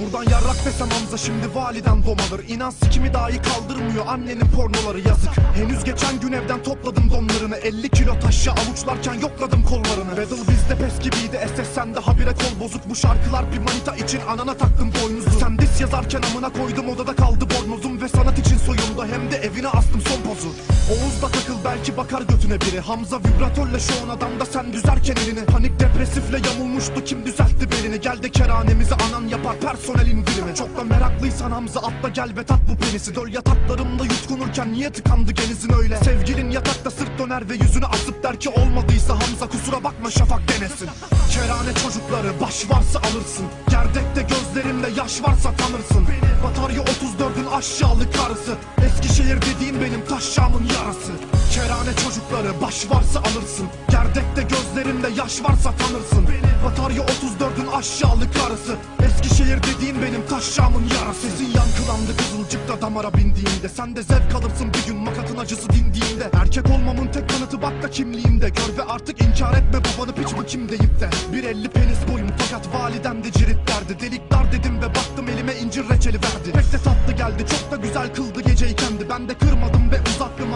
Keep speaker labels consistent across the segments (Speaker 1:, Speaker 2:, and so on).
Speaker 1: Buradan yarrak desem Hamza şimdi validen domalır. İnan sikimi dahi kaldırmıyor annenin pornoları yazık. Henüz geçen gün evden topladım donlarını. 50 kilo taşı avuçlarken yokladım kollarını. Battle bizde pes gibiydi SS sende habire kol bozuk. Bu şarkılar bir manita için anana taktım boynuzu. Sen dis yazarken amına koydum odada kaldı bornozum. Ve sanat için soyundu hem de evine astım son pozu. Oğuz da takıl belki bakar götüne biri. Hamza vibratörle an adamda sen düzerken elini. Panik depresifle yamulmuştu kim düzeltti belini? Gel de keranemizi anan yapar personel indirimi. Çok da meraklıysan Hamza atla gel ve tat bu penisi. Döl yataklarımda yutkunurken niye tıkandı genizin öyle? Sevgilin yatakta sırt döner ve yüzünü asıp der ki olmadıysa Hamza kusura bakma şafak denesin. Kerane çocukları baş varsa alırsın. Gerdekte gözlerimde yaş varsa tanırsın. Batarya 34'ün aşağılık karısı Eskişehir dediğin benim taşşamın yarası. Kerane çocukları baş varsa alırsın. Gerdekte gözlerimde yaş varsa tanırsın. Batarya 34'ün aşağılık karısı Eskişehir dediğin benim taşşamın yarası. Sesin yankılandı kızılcıkta damara bindiğinde. Sen de zevk alırsın bir gün makatın acısı dindiğinde. Erkek olmamın tek kanıtı bak da kimliğimde. Gör ve artık inkar etme babanı piç bu kim deyip de. Bir elli penis boyum fakat validem de cirit derdi. Delik dar dedim ve baktım elime incir reçeli verdi. Pek de tatlı geldi çok da güzel kıldı de kırmadım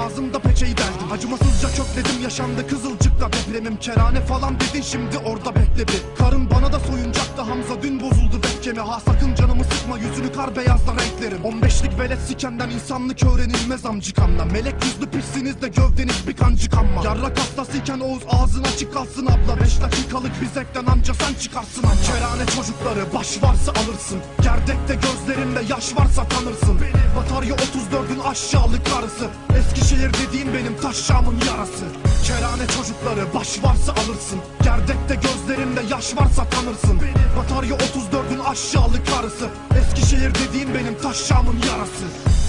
Speaker 1: ağzımda peçeyi deldim. Acımasızca kökledim yaşandı. Kızılcıkta depremim. Kerane falan dedin şimdi orada bekle bir. Karın bana da soyuncaktı. Hamza dün bozuldu bekçemi Ha sakın canımı sıkma. Yüzünü kar beyazla renklerim. 15'lik velet sikenden insanlık öğrenilmez amcıkamdan Melek yüzlü pişsiniz de gövdeniz bir kancık amma. Yarrak hastasıyken Oğuz ağzın açık kalsın abla. 5 dakikalık bir zevkten anca sen çıkarsın ama Kerane çocukları baş varsa alırsın. Gerdekte gözlerinde yaş varsa tanırsın. Batarya 34'ün aşağılık karısı. Eskişehir dediğin benim taşşamın yarası. Kerane çocukları baş varsa alırsın. Gerdekte gözlerinde yaş varsa tanırsın. Batarya 34'ün aşağılık karısı. Eskişehir dediğin benim taşşamın yarası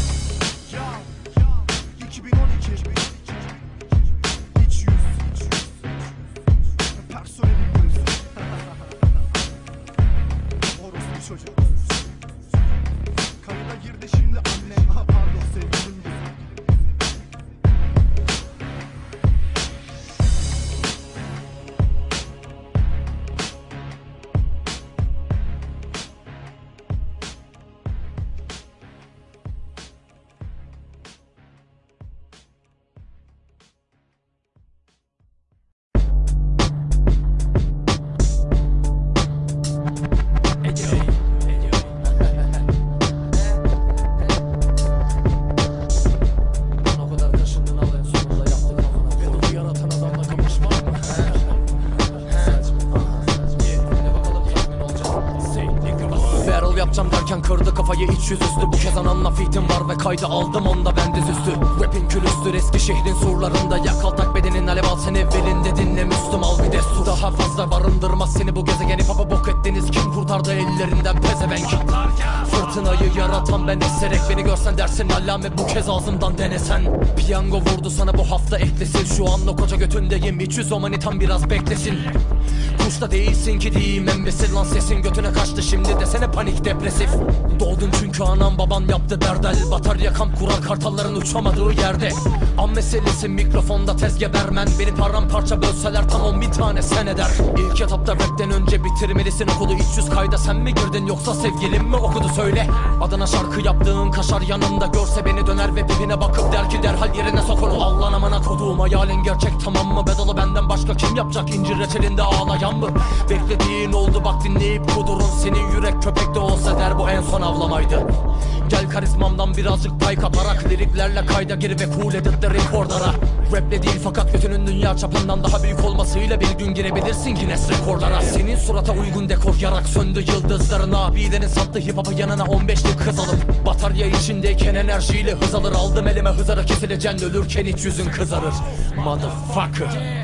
Speaker 2: kafayı iç yüzüstü. Bu kez ananla fitim var ve kaydı aldım onda ben dizüstü Rapin külüstür eski şehrin surlarında. Yak al tak bedenin alev al sen evvelinde dinle Müslüm al bir de su Daha fazla barındırmaz seni bu gezegeni. Papa bok kurtardı ellerinden pezevenk. Fırtınayı yaratan ben eserek Beni görsen dersin allame bu kez ağzımdan denesen. Piyango vurdu sana bu hafta eklesin. Şu an o koca götündeyim iç yüz manitam biraz beklesin. Kuşta değilsin ki diyeyim embesil lan sesin. Götüne kaçtı şimdi desene panik depresif. Doğdun çünkü anam baban yaptı berdel Batarya kamp kuran kartalların uçamadığı yerde. An meselesi mikrofonda tez gebermen. Beni paramparça bölseler tam on bin tane sen eder. İlk etapta rapten önce bitirmelisin okulu iç yüz kayda sen mi girdin yoksa sevgilin mi okudu söyle. Adana şarkı yaptığın kaşar yanında görse beni döner ve dibine bakıp der ki derhal yerine sok onu Allah'ın amına koduğum hayalin gerçek tamam mı? Bedalı benden başka kim yapacak? İncir reçelinde ağlayan mı? Beklediğin oldu bak dinleyip kudurun Senin yürek köpekte olsa der bu en son avlamaydı Gel karizmamdan birazcık pay kaparak. Liriklerle kayda gir ve cool edit de rekorlara Raple değil fakat götünün dünya çapından daha büyük olmasıyla bir gün girebilirsin Guinness rekorlara. Senin surata uygun dekor yarak söndü yıldızların Abilerin sattı hip hop'ı yanına 15'lik kız alıp. Batarya içindeyken enerjiyle hız alır. Aldım elime hızarı kesileceksin ölürken iç yüzün kızarır. Motherfucker.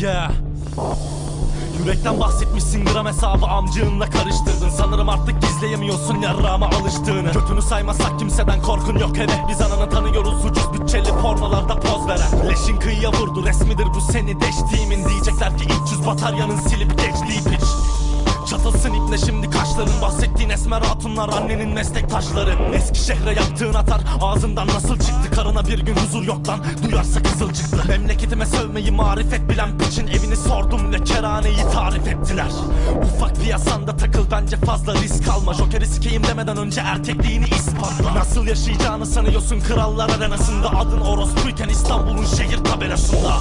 Speaker 3: Yeah Yürekten bahsetmişsin gram hesabı amcığınla karıştırdın. Sanırım artık gizleyemiyorsun yarrağıma alıştığını. Götünü saymazsak kimseden korkun yok evet Biz ananı tanıyoruz ucuz bütçeli pornolarda poz veren. Leşin kıyıya vurdu resmidir bu seni deştiğimin. Diyecekler ki ilk yüz bataryanın silip geçtiği kaşların Bahsettiğin esmer hatunlar annenin meslektaşları. Eski şehre yaptığın atar Ağzından nasıl çıktı? Karına bir gün huzur yok lan Duyarsa kızıl çıktı. Memleketime sövmeyi marifet bilen piçin evini sordum ne keraneyi tarif ettiler. Ufak piyasanda takıl bence fazla risk alma. Joker'i sikeyim demeden önce erkekliğini ispatla. Nasıl yaşayacağını sanıyorsun krallar arenasında? Adın orospuyken İstanbul'un şehir tabelasında